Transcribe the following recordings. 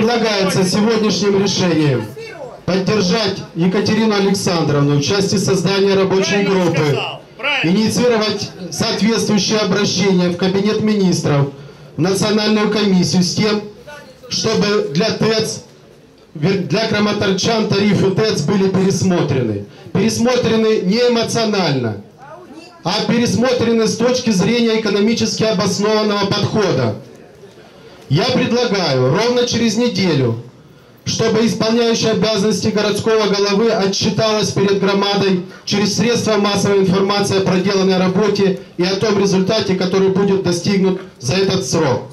Предлагается сегодняшним решением поддержать Екатерину Александровну в части создания рабочей группы, инициировать соответствующее обращение в Кабинет министров, в Национальную комиссию с тем, чтобы для ТЭЦ, для краматорчан тарифы ТЭЦ были пересмотрены. Пересмотрены не эмоционально, а пересмотрены с точки зрения экономически обоснованного подхода. Я предлагаю ровно через неделю, чтобы исполняющая обязанности городского головы отчиталась перед громадой через средства массовой информации о проделанной работе и о том результате, который будет достигнут за этот срок.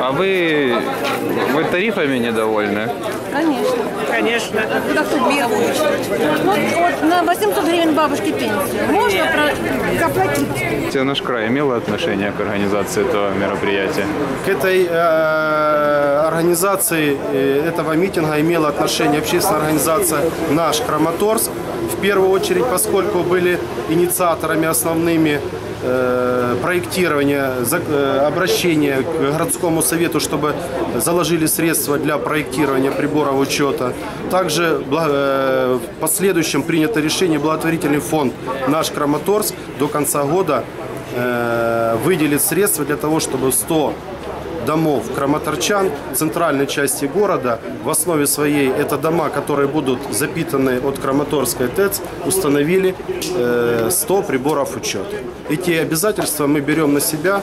А вы, вы тарифами недовольны? Конечно. Конечно. Куда кто бедный. Вот, вот на 800 гривен бабушке пенсию. Можно про- оплатить. Наш край имела отношение к организации этого мероприятия? К этой э, организации э, этого митинга имела отношение общественная организация «Наш Краматорск». В первую очередь, поскольку были инициаторами основными проектирования, за- э, обращения к городскому совету, чтобы заложили средства для проектирования приборов учета. Также э, в последующем принято решение благотворительный фонд «Наш Краматорск» до конца года э, выделит средства для того, чтобы 100 домов краматорчан в центральной части города. В основе своей это дома, которые будут запитаны от Краматорской ТЭЦ, установили э, 100 приборов учета. Эти обязательства мы берем на себя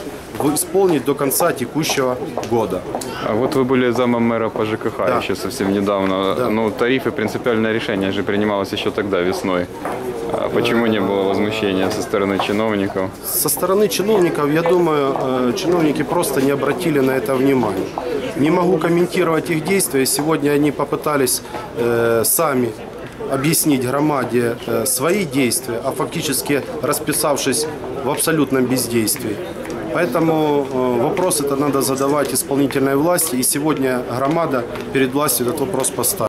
исполнить до конца текущего года. А вот вы были замом мэра по ЖКХ Да. еще совсем недавно. Да. Ну, тарифы, принципиальное решение же принималось еще тогда, весной. А почему не было возмущения со стороны чиновников? Со стороны чиновников, я думаю, э, чиновники просто не обратили на это внимания. Не могу комментировать их действия. Сегодня они попытались э, сами объяснить громаде э, свои действия, а фактически расписавшись в абсолютном бездействии. Поэтому вопрос это надо задавать исполнительной власти. И сегодня громада перед властью этот вопрос поставила.